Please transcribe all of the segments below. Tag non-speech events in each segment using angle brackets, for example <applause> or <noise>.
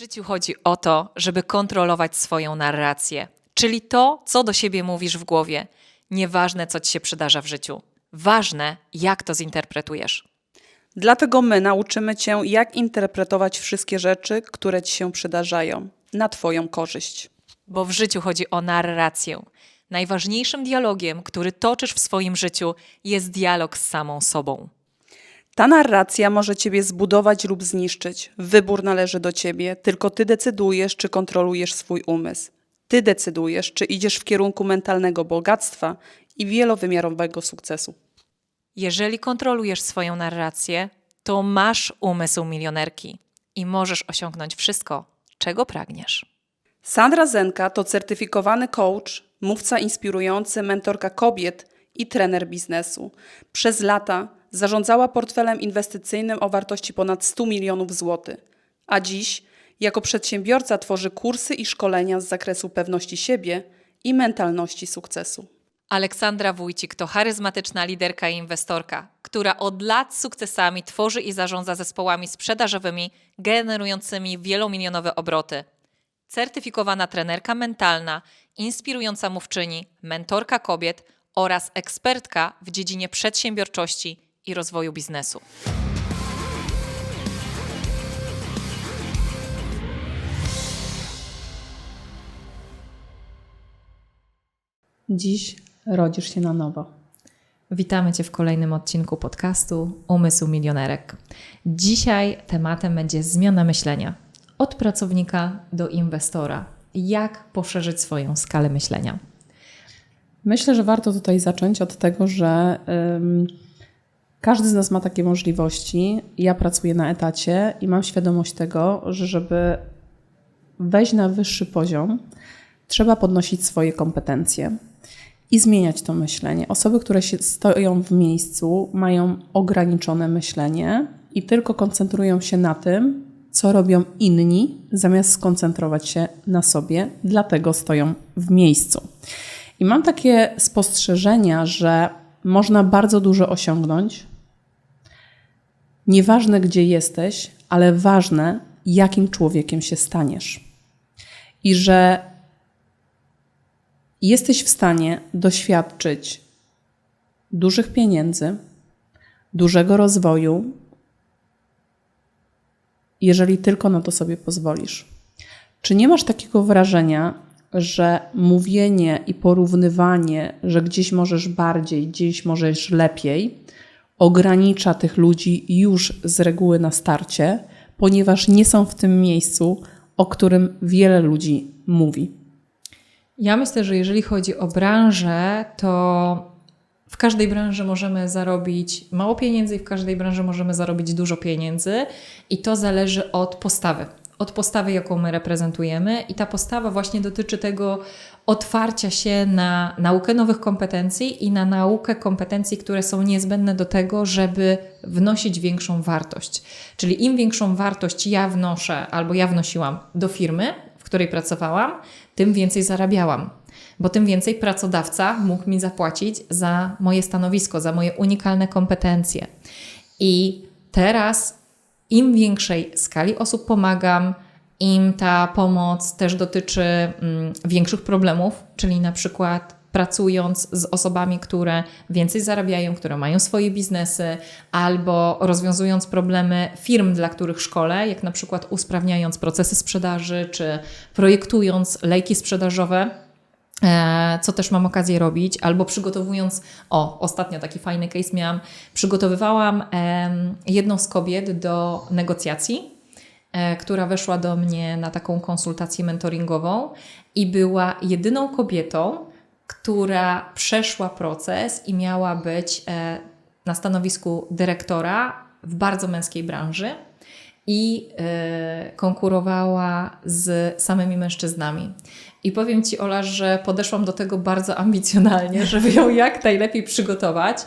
życiu chodzi o to, żeby kontrolować swoją narrację, czyli to, co do siebie mówisz w głowie. Nieważne, co ci się przydarza w życiu. Ważne, jak to zinterpretujesz. Dlatego my nauczymy Cię, jak interpretować wszystkie rzeczy, które Ci się przydarzają, na Twoją korzyść. Bo w życiu chodzi o narrację. Najważniejszym dialogiem, który toczysz w swoim życiu, jest dialog z samą sobą. Ta narracja może Ciebie zbudować lub zniszczyć. Wybór należy do Ciebie, tylko Ty decydujesz, czy kontrolujesz swój umysł. Ty decydujesz, czy idziesz w kierunku mentalnego bogactwa i wielowymiarowego sukcesu. Jeżeli kontrolujesz swoją narrację, to masz umysł milionerki i możesz osiągnąć wszystko, czego pragniesz. Sandra Zenka to certyfikowany coach, mówca inspirujący, mentorka kobiet i trener biznesu. Przez lata zarządzała portfelem inwestycyjnym o wartości ponad 100 milionów złotych, a dziś jako przedsiębiorca tworzy kursy i szkolenia z zakresu pewności siebie i mentalności sukcesu. Aleksandra Wójcik to charyzmatyczna liderka i inwestorka, która od lat sukcesami tworzy i zarządza zespołami sprzedażowymi generującymi wielomilionowe obroty. Certyfikowana trenerka mentalna, inspirująca mówczyni, mentorka kobiet oraz ekspertka w dziedzinie przedsiębiorczości i rozwoju biznesu. Dziś rodzisz się na nowo. Witamy Cię w kolejnym odcinku podcastu Umysł Milionerek. Dzisiaj tematem będzie zmiana myślenia od pracownika do inwestora. Jak poszerzyć swoją skalę myślenia? Myślę, że warto tutaj zacząć od tego, że ym, każdy z nas ma takie możliwości. Ja pracuję na etacie i mam świadomość tego, że żeby wejść na wyższy poziom, trzeba podnosić swoje kompetencje i zmieniać to myślenie. Osoby, które się stoją w miejscu, mają ograniczone myślenie i tylko koncentrują się na tym, co robią inni, zamiast skoncentrować się na sobie, dlatego stoją w miejscu. I mam takie spostrzeżenia, że można bardzo dużo osiągnąć. Nieważne, gdzie jesteś, ale ważne, jakim człowiekiem się staniesz. I że jesteś w stanie doświadczyć dużych pieniędzy, dużego rozwoju, jeżeli tylko na to sobie pozwolisz. Czy nie masz takiego wrażenia, że mówienie i porównywanie, że gdzieś możesz bardziej, gdzieś możesz lepiej, ogranicza tych ludzi już z reguły na starcie, ponieważ nie są w tym miejscu, o którym wiele ludzi mówi? Ja myślę, że jeżeli chodzi o branżę, to w każdej branży możemy zarobić mało pieniędzy i w każdej branży możemy zarobić dużo pieniędzy, i to zależy od postawy. Od postawy, jaką my reprezentujemy, i ta postawa właśnie dotyczy tego otwarcia się na naukę nowych kompetencji i na naukę kompetencji, które są niezbędne do tego, żeby wnosić większą wartość. Czyli im większą wartość ja wnoszę albo ja wnosiłam do firmy, w której pracowałam, tym więcej zarabiałam bo tym więcej pracodawca mógł mi zapłacić za moje stanowisko, za moje unikalne kompetencje. I teraz im większej skali osób pomagam, im ta pomoc też dotyczy mm, większych problemów, czyli na przykład pracując z osobami, które więcej zarabiają, które mają swoje biznesy, albo rozwiązując problemy firm, dla których szkole, jak na przykład usprawniając procesy sprzedaży, czy projektując lejki sprzedażowe, co też mam okazję robić, albo przygotowując, o, ostatnio taki fajny case miałam, przygotowywałam jedną z kobiet do negocjacji, e, która weszła do mnie na taką konsultację mentoringową i była jedyną kobietą, która przeszła proces i miała być e, na stanowisku dyrektora w bardzo męskiej branży i e, konkurowała z samymi mężczyznami. I powiem Ci, Ola, że podeszłam do tego bardzo ambicjonalnie, <laughs> żeby ją jak najlepiej przygotować,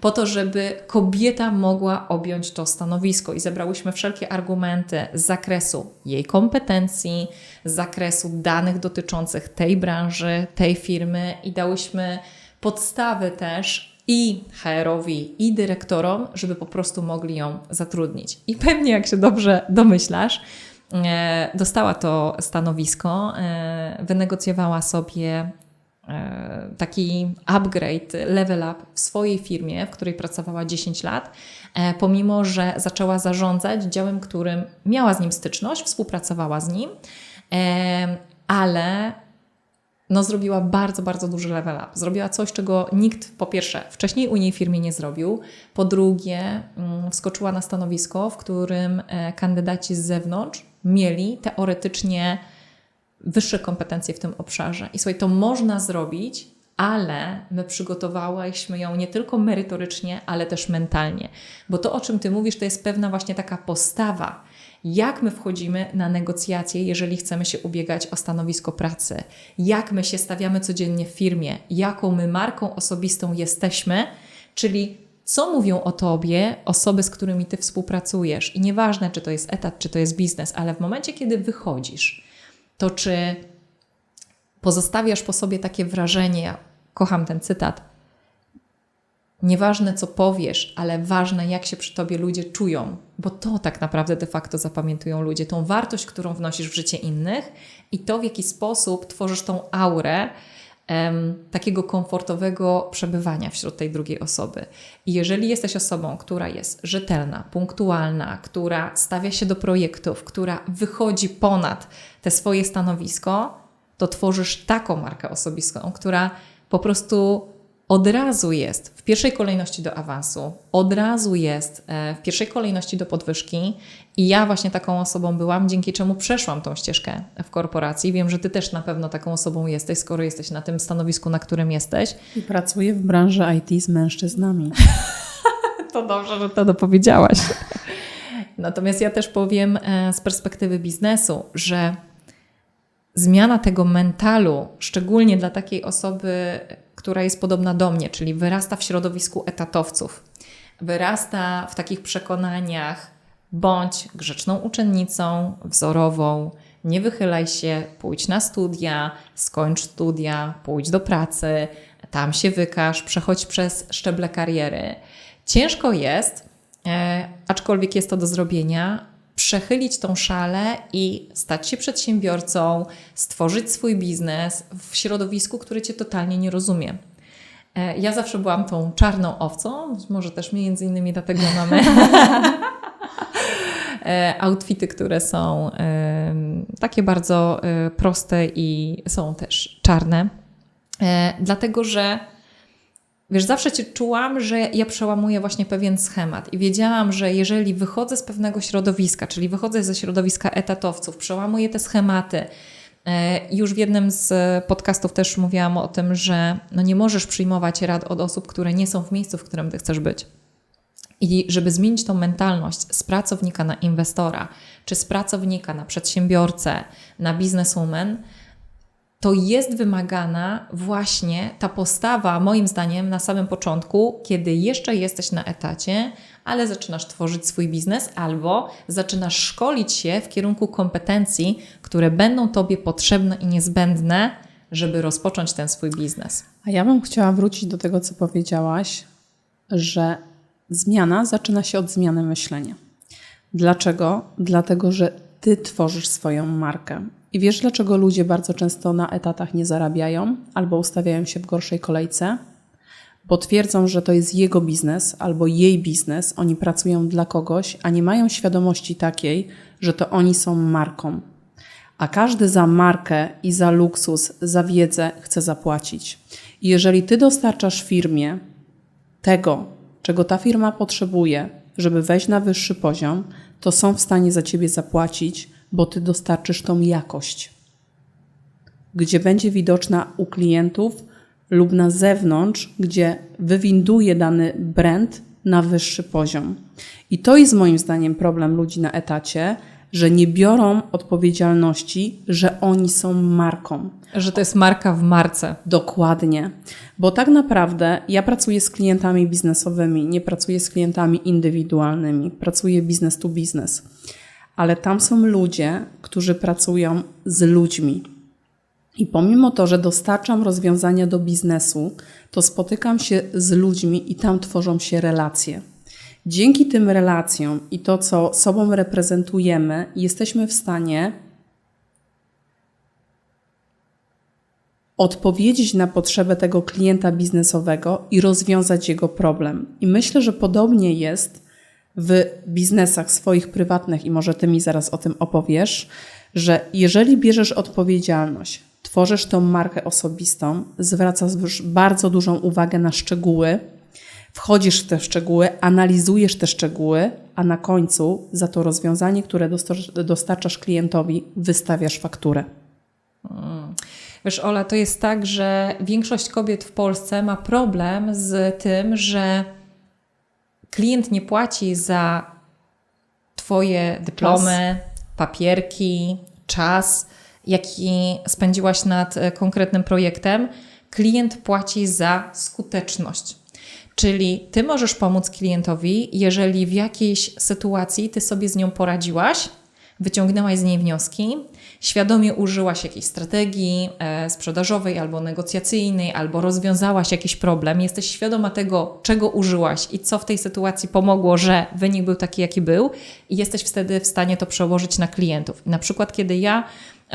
po to, żeby kobieta mogła objąć to stanowisko. I zebrałyśmy wszelkie argumenty z zakresu jej kompetencji, z zakresu danych dotyczących tej branży, tej firmy i dałyśmy podstawy też i HR-owi, i dyrektorom, żeby po prostu mogli ją zatrudnić. I pewnie, jak się dobrze domyślasz, dostała to stanowisko, e, wynegocjowała sobie e, taki upgrade, level up w swojej firmie, w której pracowała 10 lat, e, pomimo że zaczęła zarządzać działem, którym miała z nim styczność, współpracowała z nim, e, ale no, zrobiła bardzo, bardzo duży level up. Zrobiła coś, czego nikt po pierwsze wcześniej u niej firmie nie zrobił, po drugie mm, wskoczyła na stanowisko, w którym e, kandydaci z zewnątrz mieli teoretycznie wyższe kompetencje w tym obszarze. I słuchaj, to można zrobić, ale my przygotowałyśmy ją nie tylko merytorycznie, ale też mentalnie. Bo to, o czym Ty mówisz, to jest pewna właśnie taka postawa, jak my wchodzimy na negocjacje, jeżeli chcemy się ubiegać o stanowisko pracy, jak my się stawiamy codziennie w firmie, jaką my marką osobistą jesteśmy, czyli co mówią o tobie osoby, z którymi ty współpracujesz. I nieważne, czy to jest etat, czy to jest biznes, ale w momencie, kiedy wychodzisz, to czy pozostawiasz po sobie takie wrażenie, ja kocham ten cytat, Nieważne, co powiesz, ale ważne, jak się przy tobie ludzie czują, bo to tak naprawdę de facto zapamiętują ludzie, tą wartość, którą wnosisz w życie innych i to, w jaki sposób tworzysz tą aurę takiego komfortowego przebywania wśród tej drugiej osoby. I jeżeli jesteś osobą, która jest rzetelna, punktualna, która stawia się do projektów, która wychodzi ponad te swoje stanowisko, to tworzysz taką markę osobistą, która po prostu od razu jest w pierwszej kolejności do awansu, od razu jest e, w pierwszej kolejności do podwyżki. I ja właśnie taką osobą byłam, dzięki czemu przeszłam tą ścieżkę w korporacji. Wiem, że ty też na pewno taką osobą jesteś, skoro jesteś na tym stanowisku, na którym jesteś. I pracuję w branży IT z mężczyznami. <laughs> To dobrze, że to dopowiedziałaś. Natomiast ja też powiem e, z perspektywy biznesu, że zmiana tego mentalu, szczególnie dla takiej osoby, która jest podobna do mnie, czyli wyrasta w środowisku etatowców, wyrasta w takich przekonaniach, bądź grzeczną uczennicą, wzorową, nie wychylaj się, pójdź na studia, skończ studia, pójdź do pracy, tam się wykaż, przechodź przez szczeble kariery. Ciężko jest, e, aczkolwiek jest to do zrobienia, przechylić tą szalę i stać się przedsiębiorcą, stworzyć swój biznes w środowisku, które cię totalnie nie rozumie. E, Ja zawsze byłam tą czarną owcą, być może też między innymi dlatego mamy <laughs> e, outfity, które są takie bardzo e, proste i są też czarne. Dlatego, że Wiesz, zawsze cię czułam, że ja przełamuję właśnie pewien schemat i wiedziałam, że jeżeli wychodzę z pewnego środowiska, czyli wychodzę ze środowiska etatowców, przełamuję te schematy. e, Już w jednym z podcastów też mówiłam o tym, że no nie możesz przyjmować rad od osób, które nie są w miejscu, w którym ty chcesz być. I żeby zmienić tą mentalność z pracownika na inwestora, czy z pracownika na przedsiębiorcę, na bizneswoman, to jest wymagana właśnie ta postawa, moim zdaniem, na samym początku, kiedy jeszcze jesteś na etacie, ale zaczynasz tworzyć swój biznes albo zaczynasz szkolić się w kierunku kompetencji, które będą Tobie potrzebne i niezbędne, żeby rozpocząć ten swój biznes. A ja bym chciała wrócić do tego, co powiedziałaś, że zmiana zaczyna się od zmiany myślenia. Dlaczego? Dlatego, że ty tworzysz swoją markę. I wiesz, dlaczego ludzie bardzo często na etatach nie zarabiają albo ustawiają się w gorszej kolejce? Bo twierdzą, że to jest jego biznes albo jej biznes, oni pracują dla kogoś, a nie mają świadomości takiej, że to oni są marką. A każdy za markę i za luksus, za wiedzę chce zapłacić. I jeżeli ty dostarczasz firmie tego, czego ta firma potrzebuje, żeby wejść na wyższy poziom, to są w stanie za ciebie zapłacić, bo ty dostarczysz tą jakość, gdzie będzie widoczna u klientów lub na zewnątrz, gdzie wywinduje dany brand na wyższy poziom. I to jest moim zdaniem problem ludzi na etacie, że nie biorą odpowiedzialności, że oni są marką. Że to jest marka w marce. Dokładnie. Bo tak naprawdę ja pracuję z klientami biznesowymi, nie pracuję z klientami indywidualnymi, pracuję biznes to biznes. Ale tam są ludzie, którzy pracują z ludźmi. I pomimo to, że dostarczam rozwiązania do biznesu, to spotykam się z ludźmi i tam tworzą się relacje. Dzięki tym relacjom i to, co sobą reprezentujemy, jesteśmy w stanie odpowiedzieć na potrzebę tego klienta biznesowego i rozwiązać jego problem. I myślę, że podobnie jest w biznesach swoich prywatnych, i może ty mi zaraz o tym opowiesz, że jeżeli bierzesz odpowiedzialność, tworzysz tą markę osobistą, zwracasz bardzo dużą uwagę na szczegóły, wchodzisz w te szczegóły, analizujesz te szczegóły, a na końcu za to rozwiązanie, które dostar- dostarczasz klientowi, wystawiasz fakturę. Wiesz, Ola, to jest tak, że większość kobiet w Polsce ma problem z tym, że klient nie płaci za Twoje dyplomy, papierki, czas, jaki spędziłaś nad e, konkretnym projektem. Klient płaci za skuteczność. Czyli ty możesz pomóc klientowi, jeżeli w jakiejś sytuacji ty sobie z nią poradziłaś, wyciągnęłaś z niej wnioski, świadomie użyłaś jakiejś strategii e, sprzedażowej albo negocjacyjnej, albo rozwiązałaś jakiś problem, jesteś świadoma tego, czego użyłaś i co w tej sytuacji pomogło, że wynik był taki, jaki był, i jesteś wtedy w stanie to przełożyć na klientów. Na przykład, kiedy ja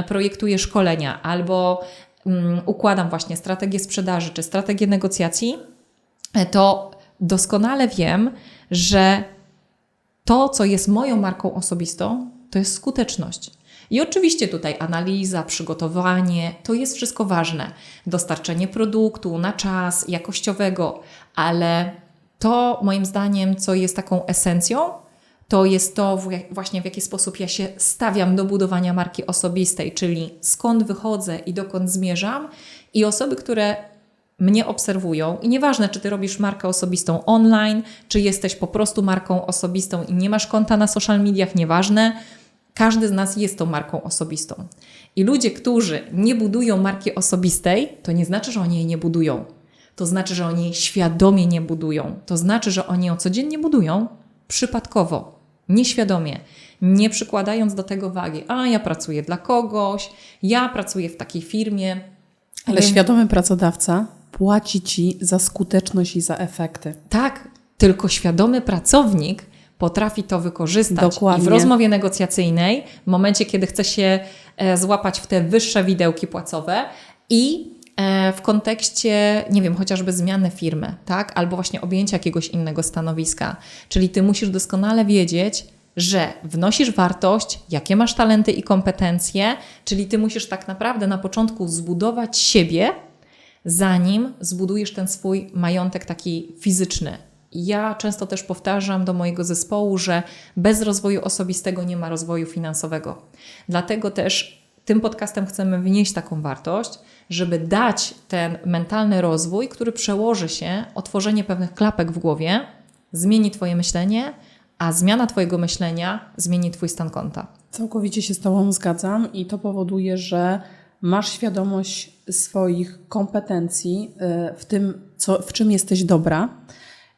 projektuję szkolenia albo mm, układam właśnie strategię sprzedaży czy strategię negocjacji, e, to doskonale wiem, że to, co jest moją marką osobistą, to jest skuteczność. I oczywiście tutaj analiza, przygotowanie, to jest wszystko ważne. Dostarczenie produktu na czas, jakościowego, ale to moim zdaniem, co jest taką esencją, to jest to właśnie w jaki sposób ja się stawiam do budowania marki osobistej, czyli skąd wychodzę i dokąd zmierzam. I osoby, które mnie obserwują i nieważne, czy ty robisz markę osobistą online, czy jesteś po prostu marką osobistą i nie masz konta na social mediach, nieważne, każdy z nas jest tą marką osobistą. I ludzie, którzy nie budują marki osobistej, to nie znaczy, że oni jej nie budują. To znaczy, że oni jej świadomie nie budują. To znaczy, że oni ją codziennie budują przypadkowo, nieświadomie, nie przykładając do tego wagi. A ja pracuję dla kogoś, ja pracuję w takiej firmie. Ale Wiem- świadomy pracodawca płaci ci za skuteczność i za efekty. Tak, tylko świadomy pracownik potrafi to wykorzystać Dokładnie. i w rozmowie negocjacyjnej, w momencie, kiedy chce się e, złapać w te wyższe widełki płacowe i e, w kontekście, nie wiem, chociażby zmiany firmy, tak? Albo właśnie objęcia jakiegoś innego stanowiska. Czyli ty musisz doskonale wiedzieć, że wnosisz wartość, jakie masz talenty i kompetencje, czyli ty musisz tak naprawdę na początku zbudować siebie, zanim zbudujesz ten swój majątek taki fizyczny. Ja często też powtarzam do mojego zespołu, że bez rozwoju osobistego nie ma rozwoju finansowego. Dlatego też tym podcastem chcemy wnieść taką wartość, żeby dać ten mentalny rozwój, który przełoży się o tworzenie pewnych klapek w głowie, zmieni Twoje myślenie, a zmiana Twojego myślenia zmieni Twój stan konta. Całkowicie się z Tobą zgadzam i to powoduje, że masz świadomość swoich kompetencji y, w tym, co, w czym jesteś dobra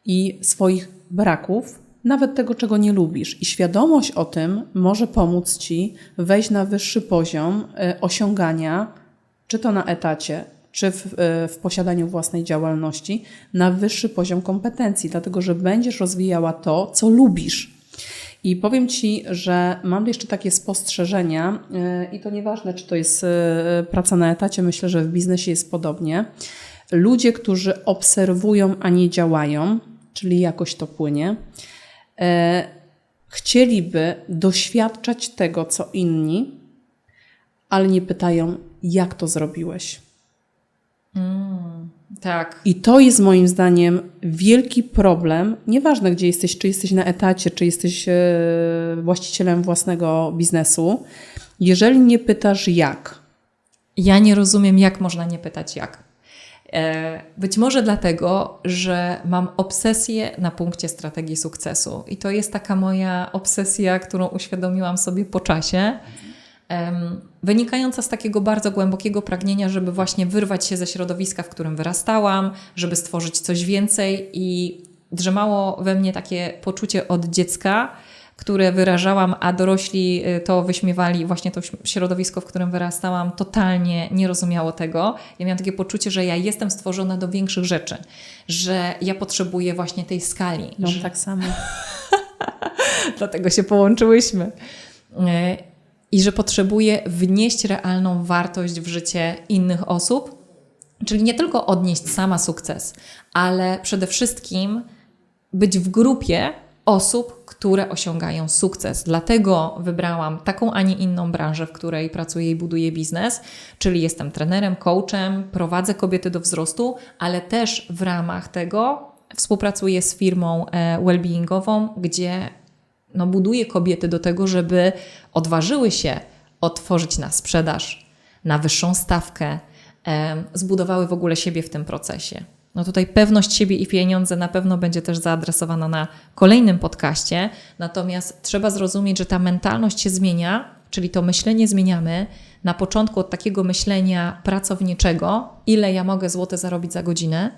i swoich braków, nawet tego, czego nie lubisz. I świadomość o tym może pomóc Ci wejść na wyższy poziom y, osiągania, czy to na etacie, czy w, y, w posiadaniu własnej działalności, na wyższy poziom kompetencji, dlatego że będziesz rozwijała to, co lubisz. I powiem Ci, że mam jeszcze takie spostrzeżenia, yy, i to nieważne, czy to jest praca na etacie, myślę, że w biznesie jest podobnie. Ludzie, którzy obserwują, a nie działają, czyli jakoś to płynie, yy, chcieliby doświadczać tego, co inni, ale nie pytają, jak to zrobiłeś. Tak. I to jest moim zdaniem wielki problem. Nieważne, gdzie jesteś, czy jesteś na etacie, czy jesteś e, właścicielem własnego biznesu. Jeżeli nie pytasz jak, Ja nie rozumiem, jak można nie pytać jak. E, Być może dlatego, że mam obsesję na punkcie strategii sukcesu. I to jest taka moja obsesja, którą uświadomiłam sobie po czasie, wynikająca z takiego bardzo głębokiego pragnienia, żeby właśnie wyrwać się ze środowiska, w którym wyrastałam, żeby stworzyć coś więcej i drzemało we mnie takie poczucie od dziecka, które wyrażałam, a dorośli y, to wyśmiewali, właśnie to środowisko, w którym wyrastałam, totalnie nie rozumiało tego. Ja miałam takie poczucie, że ja jestem stworzona do większych rzeczy, że ja potrzebuję właśnie tej skali. No że... tak samo. <laughs> Dlatego się połączyłyśmy. Y, I że potrzebuję wnieść realną wartość w życie innych osób, czyli nie tylko odnieść sama sukces, ale przede wszystkim być w grupie osób, które osiągają sukces. Dlatego wybrałam taką, a nie inną branżę, w której pracuję i buduję biznes, czyli jestem trenerem, coachem, prowadzę kobiety do wzrostu, ale też w ramach tego współpracuję z firmą e, wellbeingową, gdzie no, buduję kobiety do tego, żeby odważyły się otworzyć na sprzedaż, na wyższą stawkę, zbudowały w ogóle siebie w tym procesie. No tutaj pewność siebie i pieniądze na pewno będzie też zaadresowana na kolejnym podcaście, natomiast trzeba zrozumieć, że ta mentalność się zmienia, czyli to myślenie zmieniamy. Na początku od takiego myślenia pracowniczego, ile ja mogę złote zarobić za godzinę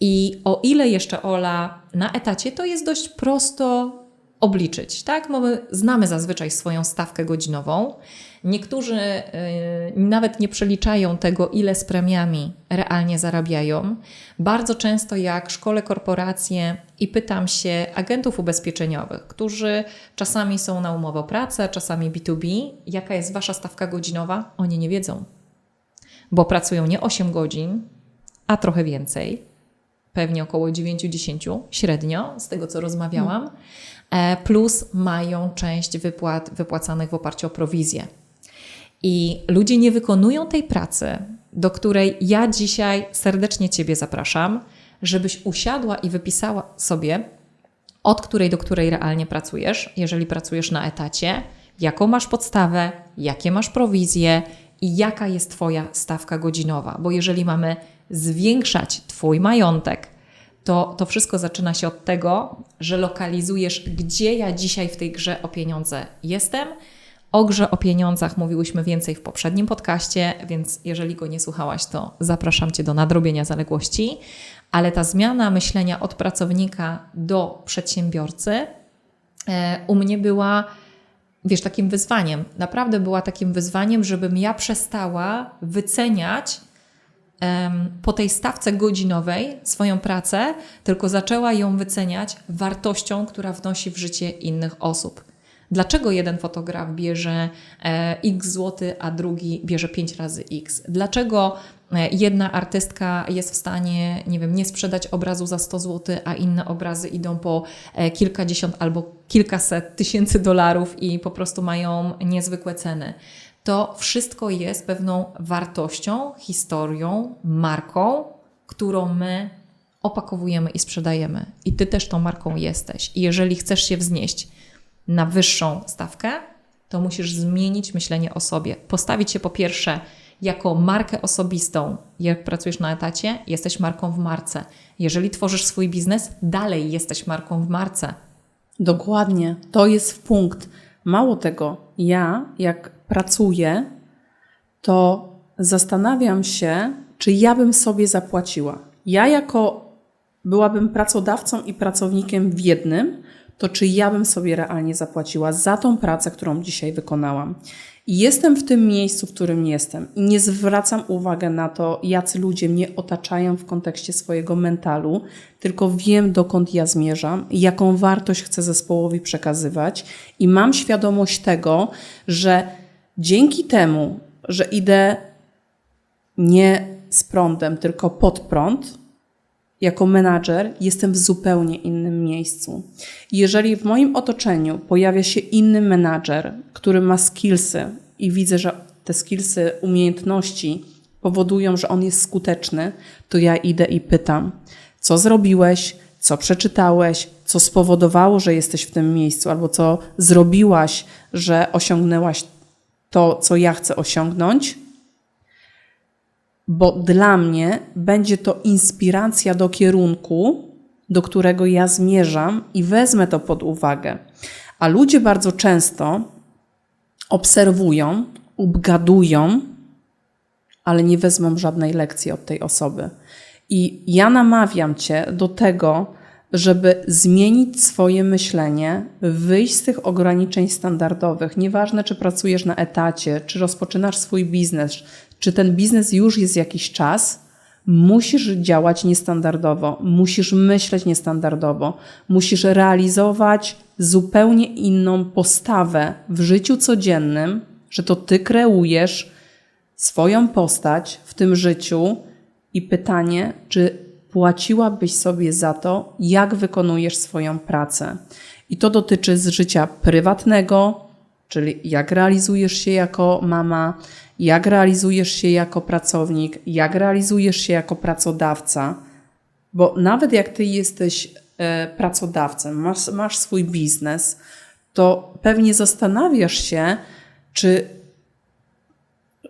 i o ile jeszcze Ola na etacie, to jest dość prosto obliczyć, tak? My znamy zazwyczaj swoją stawkę godzinową. Niektórzy yy, nawet nie przeliczają tego, ile z premiami realnie zarabiają. Bardzo często, jak szkole korporacje i pytam się agentów ubezpieczeniowych, którzy czasami są na umowę o pracę, czasami B2B, jaka jest wasza stawka godzinowa, oni nie wiedzą, bo pracują nie 8 godzin, a trochę więcej, pewnie około 9-10 średnio, z tego co rozmawiałam, hmm. plus mają część wypłat wypłacanych w oparciu o prowizję. I ludzie nie wykonują tej pracy, do której ja dzisiaj serdecznie Ciebie zapraszam, żebyś usiadła i wypisała sobie, od której do której realnie pracujesz, jeżeli pracujesz na etacie, jaką masz podstawę, jakie masz prowizje i jaka jest Twoja stawka godzinowa. Bo jeżeli mamy zwiększać Twój majątek, to to wszystko zaczyna się od tego, że lokalizujesz, gdzie ja dzisiaj w tej grze o pieniądze jestem o grze o pieniądzach mówiłyśmy więcej w poprzednim podcaście, więc jeżeli go nie słuchałaś, to zapraszam Cię do nadrobienia zaległości. Ale ta zmiana myślenia od pracownika do przedsiębiorcy e, u mnie była, wiesz, takim wyzwaniem. Naprawdę była takim wyzwaniem, żebym ja przestała wyceniać po tej stawce godzinowej swoją pracę, tylko zaczęła ją wyceniać wartością, która wnosi w życie innych osób. Dlaczego jeden fotograf bierze e, x złoty, a drugi bierze 5 razy x? Dlaczego jedna artystka jest w stanie, nie wiem, nie sprzedać obrazu za 100 zł, a inne obrazy idą po e, kilkadziesiąt albo kilkaset tysięcy dolarów i po prostu mają niezwykłe ceny? To wszystko jest pewną wartością, historią, marką, którą my opakowujemy i sprzedajemy. I ty też tą marką jesteś. I jeżeli chcesz się wznieść, na wyższą stawkę, to musisz zmienić myślenie o sobie. Postawić się po pierwsze jako markę osobistą. Jak pracujesz na etacie, jesteś marką w marce. Jeżeli tworzysz swój biznes, dalej jesteś marką w marce. Dokładnie, to jest punkt. Mało tego, ja jak pracuję, to zastanawiam się, czy ja bym sobie zapłaciła. Ja jako byłabym pracodawcą i pracownikiem w jednym, to czy ja bym sobie realnie zapłaciła za tą pracę, którą dzisiaj wykonałam. Jestem w tym miejscu, w którym jestem. I nie zwracam uwagi na to, jacy ludzie mnie otaczają w kontekście swojego mentalu, tylko wiem, dokąd ja zmierzam, jaką wartość chcę zespołowi przekazywać, i mam świadomość tego, że dzięki temu, że idę nie z prądem, tylko pod prąd, jako menadżer jestem w zupełnie innym miejscu. Jeżeli w moim otoczeniu pojawia się inny menadżer, który ma skillsy i widzę, że te skillsy, umiejętności powodują, że on jest skuteczny, to ja idę i pytam, co zrobiłeś, co przeczytałeś, co spowodowało, że jesteś w tym miejscu, albo co zrobiłaś, że osiągnęłaś to, co ja chcę osiągnąć, bo dla mnie będzie to inspiracja do kierunku, do którego ja zmierzam i wezmę to pod uwagę. A ludzie bardzo często obserwują, obgadują, ale nie wezmą żadnej lekcji od tej osoby. I ja namawiam Cię do tego, żeby zmienić swoje myślenie, wyjść z tych ograniczeń standardowych. Nieważne, czy pracujesz na etacie, czy rozpoczynasz swój biznes, czy ten biznes już jest jakiś czas, musisz działać niestandardowo, musisz myśleć niestandardowo, musisz realizować zupełnie inną postawę w życiu codziennym, że to ty kreujesz swoją postać w tym życiu i pytanie, czy płaciłabyś sobie za to, jak wykonujesz swoją pracę. I to dotyczy z życia prywatnego, czyli jak realizujesz się jako mama, jak realizujesz się jako pracownik, jak realizujesz się jako pracodawca. Bo nawet jak ty jesteś e, pracodawcą, masz, masz swój biznes, to pewnie zastanawiasz się, czy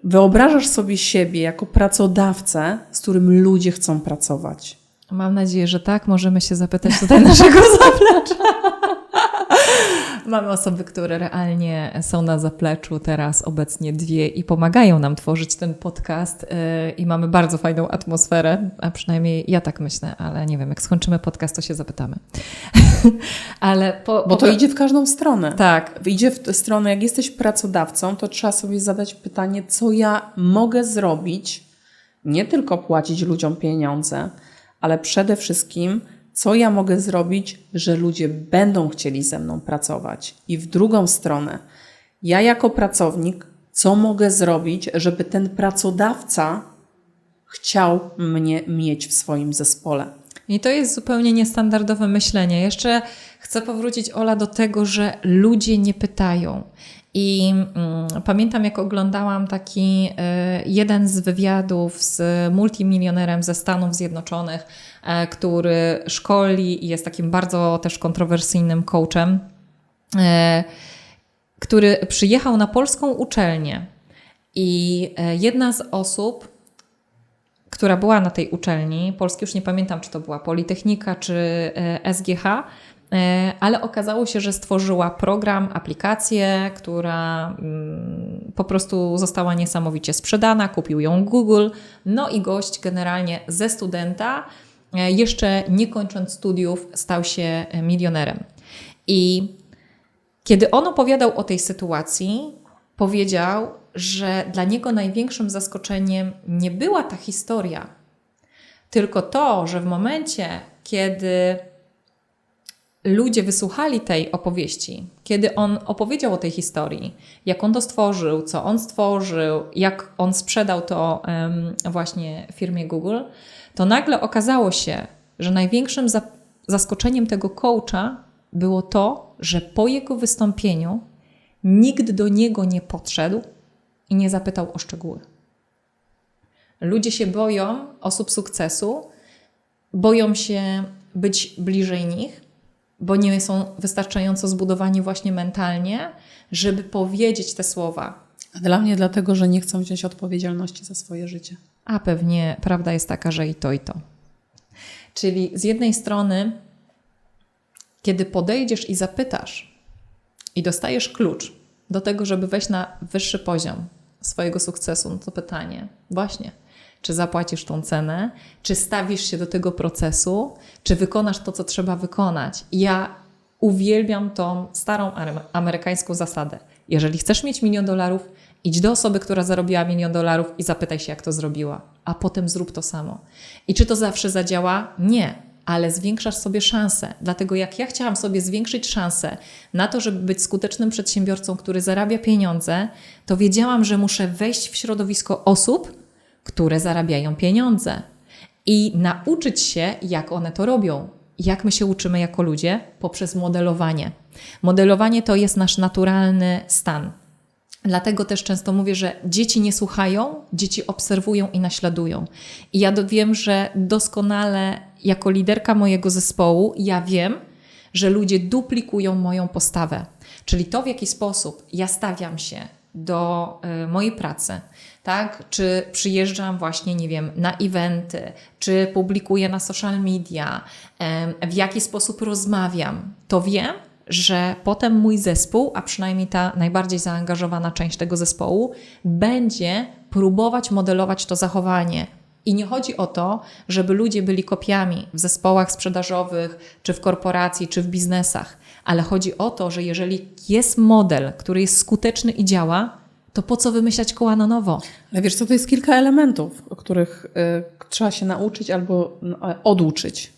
wyobrażasz sobie siebie jako pracodawcę, z którym ludzie chcą pracować. Mam nadzieję, że tak. Możemy się zapytać tutaj naszego <laughs> zaplecza. Mamy osoby, które realnie są na zapleczu, teraz obecnie dwie i pomagają nam tworzyć ten podcast yy, i mamy bardzo fajną atmosferę, a przynajmniej ja tak myślę, ale nie wiem, jak skończymy podcast, to się zapytamy. <laughs> ale po, Bo to idzie w każdą stronę. Tak, Idzie w stronę, jak jesteś pracodawcą, to trzeba sobie zadać pytanie, co ja mogę zrobić, nie tylko płacić ludziom pieniądze, ale przede wszystkim, co ja mogę zrobić, że ludzie będą chcieli ze mną pracować. I w drugą stronę, ja jako pracownik, co mogę zrobić, żeby ten pracodawca chciał mnie mieć w swoim zespole. I to jest zupełnie niestandardowe myślenie. Jeszcze chcę powrócić, Ola, do tego, że ludzie nie pytają. I mm, pamiętam, jak oglądałam taki y, jeden z wywiadów z multimilionerem ze Stanów Zjednoczonych, e, który szkoli i jest takim bardzo też kontrowersyjnym coachem, e, który przyjechał na polską uczelnię. I e, jedna z osób, która była na tej uczelni, polski już nie pamiętam, czy to była Politechnika, czy SGH, ale okazało się, że stworzyła program, aplikację, która mm, po prostu została niesamowicie sprzedana, kupił ją Google, no i gość generalnie ze studenta, e, jeszcze nie kończąc studiów, stał się e, milionerem. I kiedy on opowiadał o tej sytuacji, powiedział, że dla niego największym zaskoczeniem nie była ta historia, tylko to, że w momencie, kiedy ludzie wysłuchali tej opowieści, kiedy on opowiedział o tej historii, jak on to stworzył, co on stworzył, jak on sprzedał to właśnie firmie Google, to nagle okazało się, że największym za zaskoczeniem tego coacha było to, że po jego wystąpieniu nikt do niego nie podszedł i nie zapytał o szczegóły. Ludzie się boją osób sukcesu, boją się być bliżej nich, bo nie są wystarczająco zbudowani właśnie mentalnie, żeby powiedzieć te słowa. A dla mnie dlatego, że nie chcą wziąć odpowiedzialności za swoje życie. A pewnie prawda jest taka, że i to, i to. Czyli z jednej strony, kiedy podejdziesz i zapytasz i dostajesz klucz do tego, żeby wejść na wyższy poziom swojego sukcesu, no to pytanie, właśnie, czy zapłacisz tą cenę, czy stawisz się do tego procesu, czy wykonasz to, co trzeba wykonać. Ja uwielbiam tą starą amery- amerykańską zasadę. Jeżeli chcesz mieć milion dolarów, idź do osoby, która zarobiła milion dolarów i zapytaj się, jak to zrobiła, a potem zrób to samo. I czy to zawsze zadziała? Nie, ale zwiększasz sobie szanse. Dlatego jak ja chciałam sobie zwiększyć szanse na to, żeby być skutecznym przedsiębiorcą, który zarabia pieniądze, to wiedziałam, że muszę wejść w środowisko osób, które zarabiają pieniądze i nauczyć się, jak one to robią. Jak my się uczymy jako ludzie? Poprzez modelowanie. Modelowanie to jest nasz naturalny stan. Dlatego też często mówię, że dzieci nie słuchają, dzieci obserwują i naśladują. I ja wiem, że doskonale jako liderka mojego zespołu, ja wiem, że ludzie duplikują moją postawę. Czyli to, w jaki sposób ja stawiam się do y, mojej pracy, tak? Czy przyjeżdżam właśnie, nie wiem, na eventy, czy publikuję na social media, w jaki sposób rozmawiam, to wiem, że potem mój zespół, a przynajmniej ta najbardziej zaangażowana część tego zespołu, będzie próbować modelować to zachowanie I nie chodzi o to, żeby ludzie byli kopiami w zespołach sprzedażowych, czy w korporacji, czy w biznesach, ale chodzi o to, że jeżeli jest model, który jest skuteczny i działa, to po co wymyślać koła na nowo? Ale wiesz co, to jest kilka elementów, o których y, trzeba się nauczyć albo no, e, oduczyć.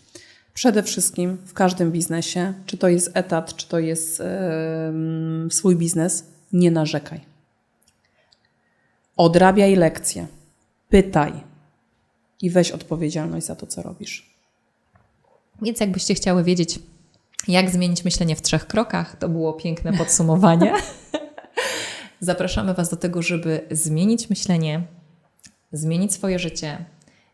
Przede wszystkim w każdym biznesie, czy to jest etat, czy to jest y, mm, swój biznes, nie narzekaj. Odrabiaj lekcje, pytaj i weź odpowiedzialność za to, co robisz. Więc jakbyście chciały wiedzieć, jak zmienić myślenie w trzech krokach, to było piękne podsumowanie. <laughs> Zapraszamy Was do tego, żeby zmienić myślenie, zmienić swoje życie,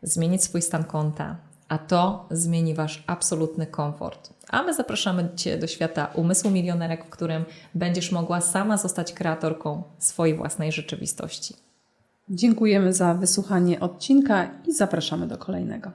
zmienić swój stan konta, a to zmieni Wasz absolutny komfort. A my zapraszamy Cię do świata umysłu milionerek, w którym będziesz mogła sama zostać kreatorką swojej własnej rzeczywistości. Dziękujemy za wysłuchanie odcinka i zapraszamy do kolejnego.